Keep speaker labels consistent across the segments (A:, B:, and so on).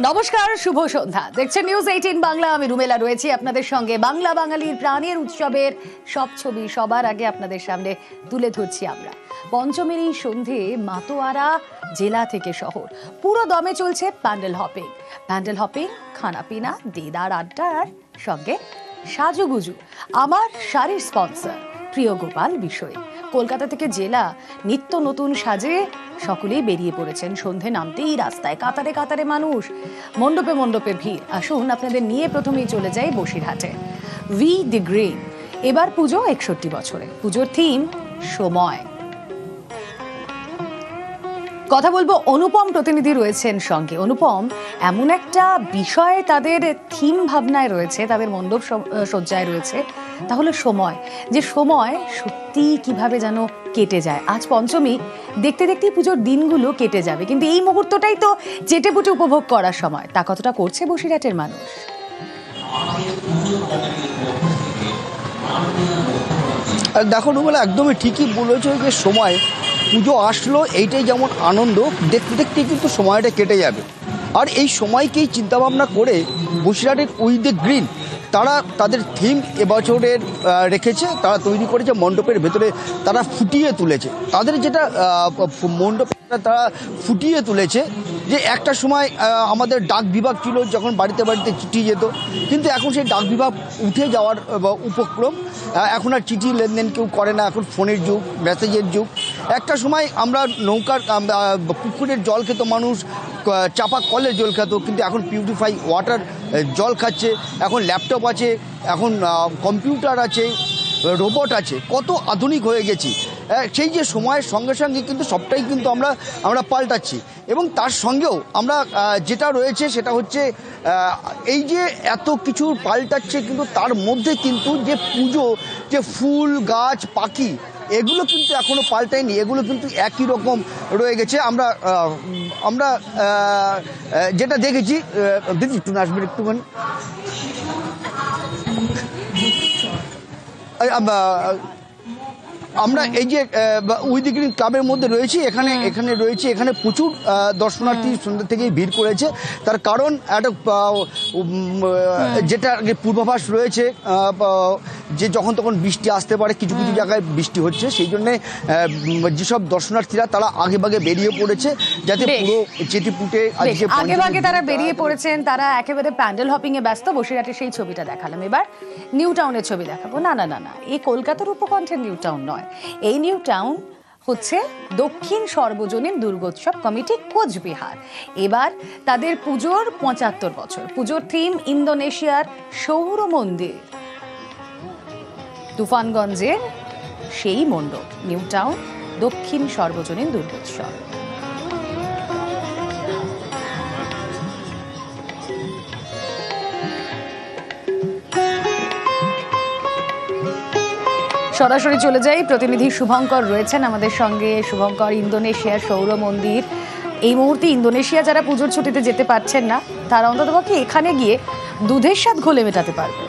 A: নমস্কার, শুভ সন্ধ্যা। দেখছেন news eighteen Bangla, আমি রুমেলা রয়েছি আপনাদের সঙ্গে। বাংলা বাঙালির প্রাণের উৎসবের সব ছবি সবার আগে আপনাদের সামনে তুলে ধরছি আমরা। পঞ্চমের এই সন্ধে মাতোয়ারা জেলা থেকে শহর। পুরো দমে চলছে প্যান্ডেল হপিং। প্যান্ডেল হপিং, খানাপিনা, দেদার আড্ডার সঙ্গে সাজুগুজু। আমার শাড়ির স্পন্সর, প্রিয় গোপাল বিষয় কলকাতা থেকে জেলা নিত্য নতুন সাজে সকলেই বেরিয়ে পড়েছেন। সন্ধে নামতেই রাস্তায় কাতারে কাতারে মানুষ, মণ্ডপে মণ্ডপে ভিড়। আসুন, আপনাদের নিয়ে প্রথমেই চলে যাই বসিরহাটে। ভি দি গ্রিন এবার পুজো একষট্টি বছরে। পুজোর থিম সময়। কথা বলব অনুপম প্রতিনিধি রয়েছেন সঙ্গে। অনুপম, এমন একটা বিষয়ে তাদের থিম ভাবনায় রয়েছে, তাদের মণ্ডপ সজ্জায় রয়েছে। তাহলে সময়। যে সময় সত্যি কীভাবে যেন কেটে যায়। আজ পঞ্চমী, দেখতে দেখতেই পুজোর দিনগুলো কেটে যাবে। কিন্তু এই মুহূর্তটাই তো চেটে পুটে উপভোগ করার সময়। তা কতটা করছে বসিরহাটের মানুষ?
B: আর দেখো রুবেলা, একদমই ঠিকই বলেছ যে সময়, পুজো আসলো, এইটাই যেমন আনন্দ, দেখতে দেখতে কিন্তু সময়টা কেটে যাবে। আর এই সময়কেই চিন্তাভাবনা করে বসিরহাটের উই দ্য গ্রিন তারা তাদের থিম এবছরের রেখেছে, তারা তৈরি করেছে মণ্ডপের ভেতরে তারা ফুটিয়ে তুলেছে। তাদের যেটা মণ্ডপ তারা ফুটিয়ে তুলেছে যে একটা সময় আমাদের ডাক বিভাগ ছিল যখন বাড়িতে বাড়িতে চিঠি যেত, কিন্তু এখন সেই ডাক বিভাগ উঠে যাওয়ার উপক্রম এখন আর চিঠি লেনদেন কেউ করে না। এখন ফোনের যুগ, মেসেজের যুগ। একটা সময় আমরা নৌকার পুকুরের জল খেত মানুষ চাপা কলের জল খেত, কিন্তু এখন পিউরিফাই ওয়াটার জল খাচ্ছে, এখন ল্যাপটপ আছে, এখন কম্পিউটার আছে, রোবট আছে, কত আধুনিক হয়ে গেছি। সেই যে সময়ের সঙ্গে সঙ্গে কিন্তু সবটাই কিন্তু আমরা আমরা পাল্টাচ্ছি। এবং তার সঙ্গেও আমরা যেটা রয়েছে সেটা হচ্ছে এই যে এত কিছু পাল্টাচ্ছে কিন্তু তার মধ্যে কিন্তু যে পুজো, যে ফুল, গাছ, পাখি এগুলো কিন্তু এখনও পাল্টায়নি এগুলো কিন্তু একই রকম রয়ে গেছে। আমরা আমরা যেটা দেখেছি দিদি একটু আসবেন একটুখানি। আমরা এই যে উইদি গ্রিন ক্লাবের মধ্যে রয়েছি এখানে এখানে রয়েছে এখানে প্রচুর দর্শনার্থী সন্ধ্যা থেকেই ভিড় করেছে। তার কারণ একটা যেটা পূর্বাভাস রয়েছে যে যখন তখন বৃষ্টি আসতে পারে কিছু কিছু জায়গায় বৃষ্টি হচ্ছে সেই জন্যে যেসব দর্শনার্থীরা তারা আগে ভাগে বেরিয়ে পড়েছে যাতে পুরো চেটিপুটে
A: আগে ভাগে তারা বেরিয়ে পড়েছেন তারা একেবারে প্যান্ডেল হপিং এ ব্যস্ত বসিরহাটের সেই ছবিটা দেখালাম। এবার নিউ টাউনের ছবি দেখাবো। না না না না এই কলকাতার উপকণ্ঠের নিউ টাউন নয়। এই নিউ টাউন হচ্ছে দক্ষিণ সর্বজনীন দুর্গোৎসব কমিটি কোচবিহার। এবার তাদের পুজোর পঁচাত্তর বছর। পুজোর থিম ইন্দোনেশিয়ার সৌর মন্দির। তুফানগঞ্জের সেই মণ্ডপ, নিউ টাউন, দক্ষিণ সর্বজনীন দুর্গোৎসব। সরাসরি চলে যাই। প্রতিনিধি শুভঙ্কর রয়েছেন আমাদের সঙ্গে। শুভঙ্কর, ইন্দোনেশিয়ার সৌর মন্দির। এই মুহূর্তে ইন্দোনেশিয়া যারা পুজোর ছুটিতে যেতে পারছেন না, তারা অন্ততপক্ষে এখানে গিয়ে দুধের স্বাদ ঘোলে মেটাতে পারবে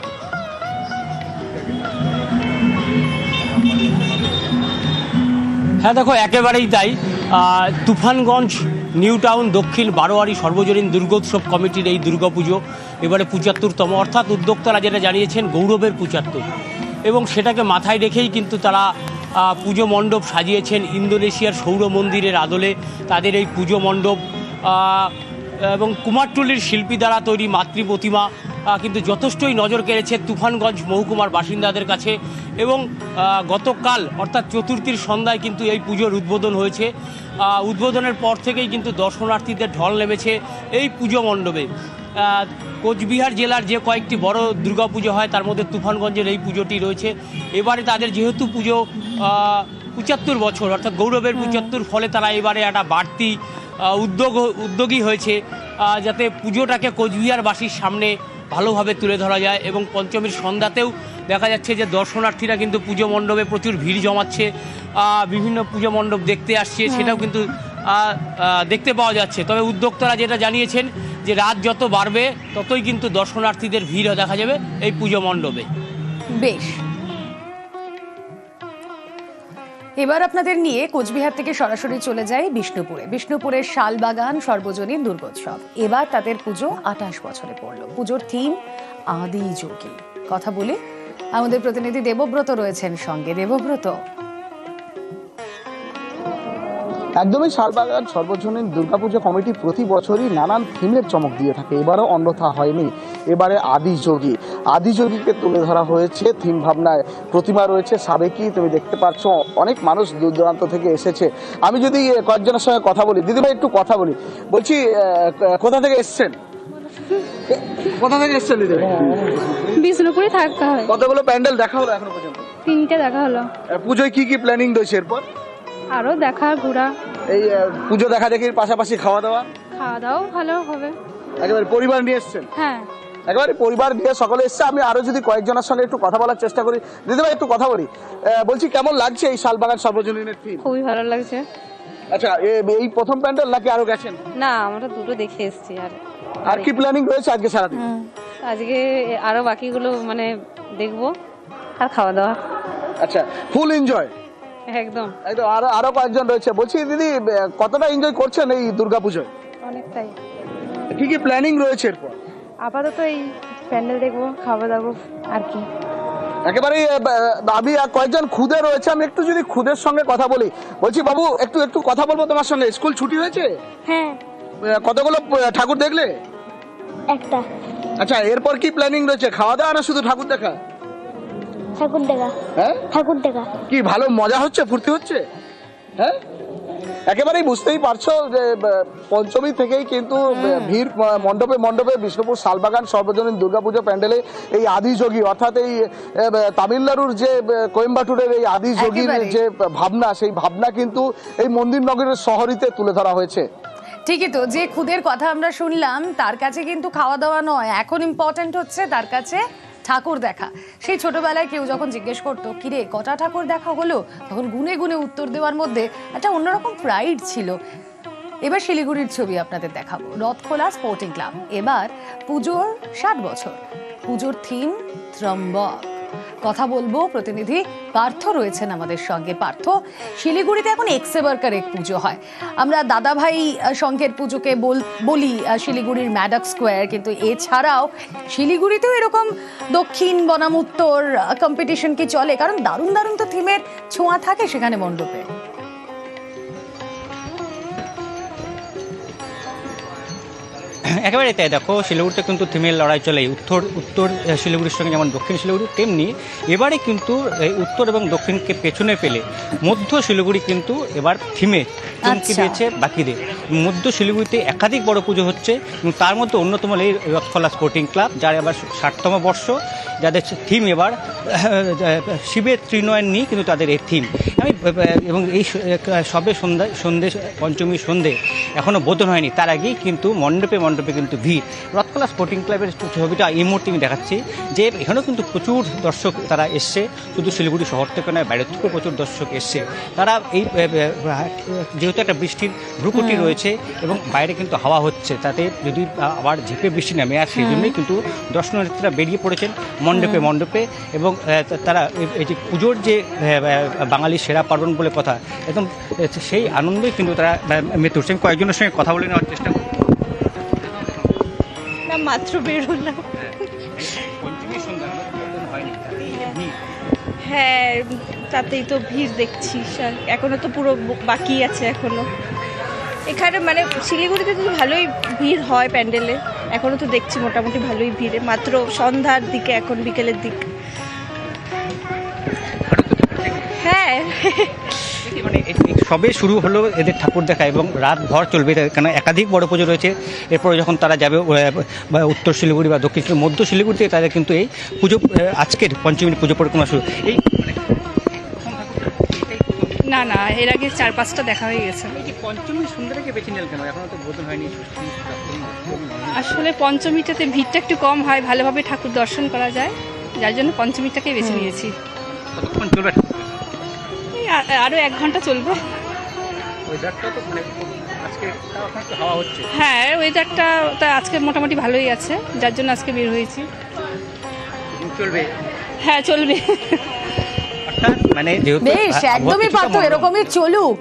C: হ্যাঁ দেখো, একেবারেই তাই। তুফানগঞ্জ নিউ টাউন দক্ষিণ বারোয়ারি, সর্বজনীন দুর্গোৎসব কমিটির এই দুর্গাপুজো, এবারে পঁচাত্তরতম। অর্থাৎ উদ্যোক্তারা যেটা জানিয়েছেন, গৌরবের পঁচাত্তর। এবং সেটাকে মাথায় রেখেই কিন্তু তারা পুজো মণ্ডপ সাজিয়েছেন ইন্দোনেশিয়ার সৌর মন্দিরের আদলে। তাদের এই পুজো মণ্ডপ এবং কুমারটুলির শিল্পী দ্বারা তৈরি মাতৃ প্রতিমা কিন্তু যথেষ্টই নজর কেড়েছে তুফানগঞ্জ মহকুমার বাসিন্দাদের কাছে এবং গতকাল অর্থাৎ চতুর্থীর সন্ধ্যায় কিন্তু এই পুজোর উদ্বোধন হয়েছে। উদ্বোধনের পর থেকেই কিন্তু দর্শনার্থীদের ঢল নেমেছে এই পুজো মণ্ডপে। কোচবিহার জেলার যে কয়েকটি বড় দুর্গাপুজো হয় তার মধ্যে তুফানগঞ্জের এই পুজোটি রয়েছে। এবারে তাদের যেহেতু পুজো পঁচাত্তর বছর অর্থাৎ গৌরবের পঁচাত্তর ফলে তারা এবারে একটা বাড়তি উদ্যোগ উদ্যোগী হয়েছে। যাতে পুজোটাকে কোচবিহারবাসীর সামনে ভালোভাবে তুলে ধরা যায় এবং পঞ্চমীর সন্ধ্যাতেও দেখা যাচ্ছে যে দর্শনার্থীরা কিন্তু পুজো মণ্ডপে প্রচুর ভিড় জমাচ্ছে বিভিন্ন পুজো মণ্ডপ দেখতে আসছে সেটাও কিন্তু দেখতে পাওয়া যাচ্ছে। তবে উদ্যোক্তারা যেটা জানিয়েছেন যে রাত যত বাড়বে ততই কিন্তু দর্শনার্থীদের ভিড় দেখা যাবে এই পুজো মণ্ডপে।
A: বেশ। এবার আপনাদের নিয়ে কোচবিহার থেকে সরাসরি চলে যায় বিষ্ণুপুরে। বিষ্ণুপুরের শালবাগান সর্বজনীন দুর্গোৎসব। এবার তাদের পুজো আঠাশ বছরে পড়ল। পুজোর থিম, আদি যোগী। কথা বলি আমাদের প্রতিনিধি দেবব্রত রয়েছেন সঙ্গে। দেবব্রত
D: একদমই শালবাগান সর্বজনীন দুর্গাপুজো কমিটি প্রতি বছরই নানান থিমের চমক দিয়ে থাকে। এবারও অন্যথা হয়নি। এবারে আদি যোগী। আদি যোগীকে তুলে ধরা হয়েছে থিম ভাবনায়। প্রতিমা রয়েছে সাবেকি তুমি দেখতে পাচ্ছ অনেক মানুষ দূর দূরান্ত থেকে এসেছে। আমি যদি কয়েকজনের সঙ্গে কথা বলি দিদিভাই একটু কথা বলি। বলছি কোথা থেকে এসছেন? কোথা থেকে এসছেন দিদি
E: বিষ্ণুপুরে থাকতে হয়।
D: কতগুলো প্যান্ডেল দেখা হলো এখনও পর্যন্ত।
E: তিনটে দেখা হলো।
D: পুজোয় কি কি প্ল্যানিং রয়েছে এরপর?
E: আরও দেখা ঘোরা।
D: এই পুজো দেখা দেখির পাশাপাশি খাওয়া দাওয়া?
E: খাওয়া দাওয়াও ভালো হবে।
D: একেবারে পরিবার নিয়ে এসছেন?
E: হ্যাঁ।
D: একেবারে পরিবার নিয়ে সকলে এসছে। আমি আরও যদি কয়েকজনের সঙ্গে একটু কথা বলার চেষ্টা করি। দিদিভাই একটু কথা বলি। বলছি কেমন লাগছে এই শালবাগান সর্বজনীনের থিম
E: খুবই ভালো লাগছে।
D: আচ্ছা এই প্রথম প্যান্ডেল নাকি আরও গেছেন?
E: না আমরা দুটো দেখে এসেছি আর।
D: আর কি প্ল্যানিং রয়েছে আজকে সারাদিন?
E: আজকে আরও বাকিগুলো মানে দেখব আর খাওয়া দাওয়া
D: আচ্ছা ফুল এনজয়
E: একদম।
D: একদম আরও আরও কয়েকজন রয়েছে। বলছি দিদি কতটা এনজয় করছেন এই দুর্গাপুজোয়?
E: অনেকটাই।
D: কি কি প্ল্যানিং রয়েছে এরপর?
E: আপাতত এই প্যান্ডেল দেখব খাওয়া দাওয়া আর কি।
D: একেবারেই আমি কয়েকজন খুদে রয়েছে আমি একটু যদি খুদের সঙ্গে কথা বলি। বলছি বাবু একটু একটু কথা বলব তোমার সঙ্গে। স্কুল ছুটি হয়েছে?
F: হ্যাঁ।
D: কতগুলো ঠাকুর দেখলে?
F: একটা।
D: আচ্ছা এরপর কি প্ল্যানিং রয়েছে? খাওয়া দাওয়া না শুধু ঠাকুর দেখা?
F: ঠাকুর দেখা
D: হ্যাঁ?
F: ঠাকুর দেখা
D: কি ভালো মজা হচ্ছে? ফুর্তি হচ্ছে? হ্যাঁ? একেবারেই বুঝতেই পারছ যে পঞ্চমী থেকেই কিন্তু ভিড় মণ্ডপে মণ্ডপে বিষ্ণুপুর শালবাগান সর্বজনীন দুর্গাপুজো প্যান্ডেলে এই আদিযোগী অর্থাৎ এই তামিলনাড়ুর যে কোয়েম্বাটুরের এই আদিযোগীর। যে ভাবনা সেই ভাবনা কিন্তু এই মন্দির নগরের শহরিতে তুলে ধরা হয়েছে।
A: ঠিকই তো যে খুদের কথা আমরা শুনলাম তার কাছে কিন্তু খাওয়া দাওয়া নয়। এখন ইম্পর্ট্যান্ট হচ্ছে তার কাছে ঠাকুর দেখা। সেই ছোটবেলায় কেউ যখন জিজ্ঞেস করতো, কিরে, কটা ঠাকুর দেখা হলো? তখন গুনে গুনে উত্তর দেওয়ার মধ্যে একটা অন্যরকম প্রাইড ছিল। এবার শিলিগুড়ির ছবি আপনাদের দেখাবো। রথখোলা স্পোর্টিং ক্লাব এবার পুজোর ষাট বছর। পুজোর থিম ত্রম্বক। কথা বলব। প্রতিনিধি পার্থ রয়েছেন আমাদের সঙ্গে। পার্থ, শিলিগুড়িতে এখন এক্সেবারকার এক পুজো হয়। আমরা দাদাভাই ভাই সংঘের পুজোকে বলি শিলিগুড়ির ম্যাডক স্কোয়ার। কিন্তু এছাড়াও শিলিগুড়িতেও এরকম দক্ষিণ বনাম উত্তর কম্পিটিশন কি চলে? কারণ দারুণ দারুণ তো থিমের ছোঁয়া থাকে সেখানে মণ্ডপে।
G: একেবারে তাই দেখো শিলিগুড়িতে কিন্তু থিমের লড়াই চলে। উত্তর উত্তর শিলিগুড়ির সঙ্গে যেমন দক্ষিণ শিলিগুড়ি তেমনি এবারে কিন্তু এই উত্তর এবং দক্ষিণকে পেছনে ফেলে মধ্য শিলিগুড়ি কিন্তু এবার থিমে চমকে
A: আচ্ছা।
G: দিয়েছে বাকিদের। মধ্য শিলিগুড়িতে একাধিক বড় পুজো হচ্ছে এবং তার মধ্যে অন্যতম এই রথখোলা স্পোর্টিং ক্লাব যার এবার ষাটতম বর্ষ যাদের থিম এবার শিবের ত্রিনয়ন নিয়ে কিন্তু তাদের এই থিম। আমি এবং এই সবে সন্ধ্যা সন্ধে পঞ্চমী সন্ধে এখনও বোধন হয়নি। তার আগেই কিন্তু মণ্ডপে মণ্ডপে কিন্তু ভিড়। রথখোলা স্পোর্টিং ক্লাবের ছবিটা এই মুহূর্তে আমি দেখাচ্ছি যে এখানেও কিন্তু প্রচুর দর্শক তারা এসছে। শুধু শিলিগুড়ি শহর থেকে নয় বাইরের থেকেও প্রচুর দর্শক এসছে। তারা এই যেহেতু একটা বৃষ্টির ভ্রুকুটি রয়েছে এবং বাইরে কিন্তু হাওয়া হচ্ছে তাতে যদি আবার ঝেপে বৃষ্টি নামে আর সেই জন্যই কিন্তু দর্শনার্থীরা বেরিয়ে পড়েছেন মণ্ডপে মণ্ডপে এবং তারা এই- যে পুজোর যে বাঙালি বাঙালির সেরা পার্বণ বলে কথা। একদম সেই আনন্দই কিন্তু তারা আহ, মেতে উঠছে আমি কয়েকজনের সঙ্গে কথা বলে নেওয়ার চেষ্টা
E: না মাত্র বেরোলাম। হ্যাঁ তাতেই তো ভিড় দেখছি এখনও তো পুরো বাকি আছে এখনও। এখানে মানে শিলিগুড়িতে তো ভালোই ভিড় হয় প্যান্ডেলে। এখনও তো দেখছি মোটামুটি ভালোই ভিড়। মাত্র সন্ধ্যার দিকে এখন বিকেলের দিক। হ্যাঁ।
G: মানে সবে শুরু হলো এদের ঠাকুর দেখা এবং রাত ভর চলবে কেন একাধিক বড় পুজো রয়েছে। এরপরে যখন তারা যাবে বা উত্তর শিলিগুড়ি বা দক্ষিণ শিলিগুড়ি, মধ্য শিলিগুড়িতে তাদের কিন্তু এই পুজো আজকের পঞ্চমীর পুজো পরিক্রমা শুরু। এই মানে
E: না না এর আগে চার পাঁচটা দেখা হয়ে গেছে।
G: পঞ্চমী সুন্দরকে বেছে নিল কেন? এখনও তো বোধন হয়নি
E: আসলে পঞ্চমীটাতে ভিড়টা একটু কম হয় ভালোভাবে ঠাকুর দর্শন করা যায়। যার জন্য পঞ্চমীটাকেই বেছে নিয়েছি।
G: কতক্ষণ চলবে
E: আরও এক ঘণ্টা চলবে।
G: ওয়েদারটা তো মানে
E: হ্যাঁ ওয়েদারটা তা আজকে মোটামুটি ভালোই আছে যার জন্য আজকে বের হয়েছি।
G: চলবে।
E: হ্যাঁ চলবে।
G: আর মানে
A: বেশ একদমই
G: কিছুটা
A: এরকমই চলুক।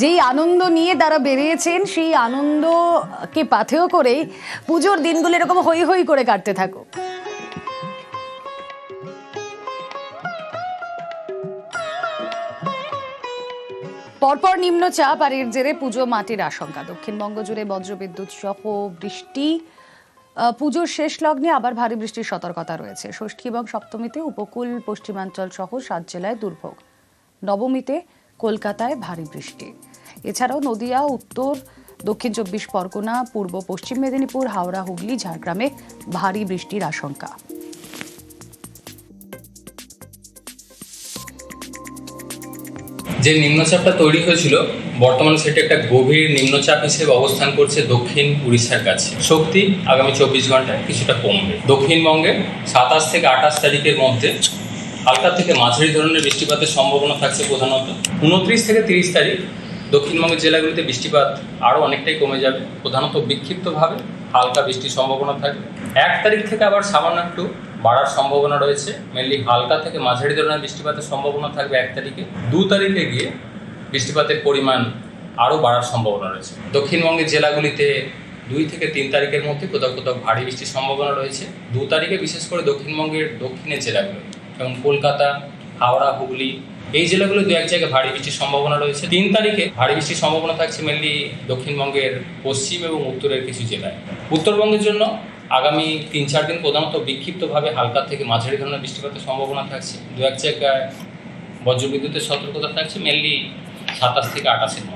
A: যেই আনন্দ নিয়ে তারা বেরিয়েছেন সেই আনন্দকে পাথেয় করেই পুজোর দিনগুলো এরকম হই হই করে কাটতে থাকুক। পরপর নিম্নচাপ আর এর জেরে পুজো মাটির আশঙ্কা। দক্ষিণবঙ্গ জুড়ে বজ্রবিদ্যুৎ সহ বৃষ্টি। পুজোর শেষ লগ্নে আবার ভারী বৃষ্টির সতর্কতা রয়েছে। ষষ্ঠী এবং সপ্তমীতে উপকূল, পশ্চিমাঞ্চল সহ সাত জেলায় দুর্ভোগ। নবমীতে কলকাতায় ভারী বৃষ্টি। এছাড়াও নদিয়া, উত্তর, দক্ষিণ চব্বিশ পরগনা, পূর্ব পশ্চিম মেদিনীপুর, হাওড়া, হুগলি, ঝাড়গ্রামে ভারী বৃষ্টির আশঙ্কা।
H: যে নিম্নচাপটা তৈরি হয়েছিল, বর্তমানে সেটা একটা গভীর নিম্নচাপ হিসেবে অবস্থান করছে দক্ষিণ উড়িষ্যার কাছে। শক্তি আগামী চব্বিশ ঘন্টায় কিছুটা কমবে। দক্ষিণবঙ্গে সাতাশ থেকে আঠাশ তারিখের মধ্যে হালকা থেকে মাঝারি ধরনের বৃষ্টিপাতের সম্ভাবনা থাকছে প্রধানত। উনত্রিশ থেকে তিরিশ তারিখ দক্ষিণবঙ্গের জেলাগুলিতে বৃষ্টিপাত আরও অনেকটাই কমে যাবে। প্রধানত বিক্ষিপ্তভাবে হালকা বৃষ্টির সম্ভাবনা থাকবে। এক তারিখ থেকে আবার সামান্য একটু বাড়ার সম্ভাবনা রয়েছে। মেনলি হালকা থেকে মাঝারি ধরনের বৃষ্টিপাতের সম্ভাবনা থাকবে এক তারিখে। দু তারিখে গিয়ে বৃষ্টিপাতের পরিমাণ আরও বাড়ার সম্ভাবনা রয়েছে। দক্ষিণবঙ্গের জেলাগুলিতে দুই থেকে তিন তারিখের মধ্যে কোথাও কোথাও ভারী বৃষ্টির সম্ভাবনা রয়েছে। দু তারিখে বিশেষ করে দক্ষিণবঙ্গের দক্ষিণের জেলাগুলো, যেমন কলকাতা, হাওড়া, হুগলি, এই জেলাগুলো দু এক জায়গায় ভারী বৃষ্টির সম্ভাবনা রয়েছে। তিন তারিখে ভারী বৃষ্টির সম্ভাবনা থাকছে মেনলি দক্ষিণবঙ্গের পশ্চিম এবং উত্তরের কিছু জেলায়। উত্তরবঙ্গের জন্য আগামী তিন চার দিন প্রধানত বিক্ষিপ্তভাবে হালকা থেকে মাঝারি ধরনের বৃষ্টিপাতের সম্ভাবনা থাকছে। দু এক জায়গায় বজ্রবিদ্যুতের সতর্কতা থাকছে মেনলি সাতাশ থেকে আঠাশের মধ্যে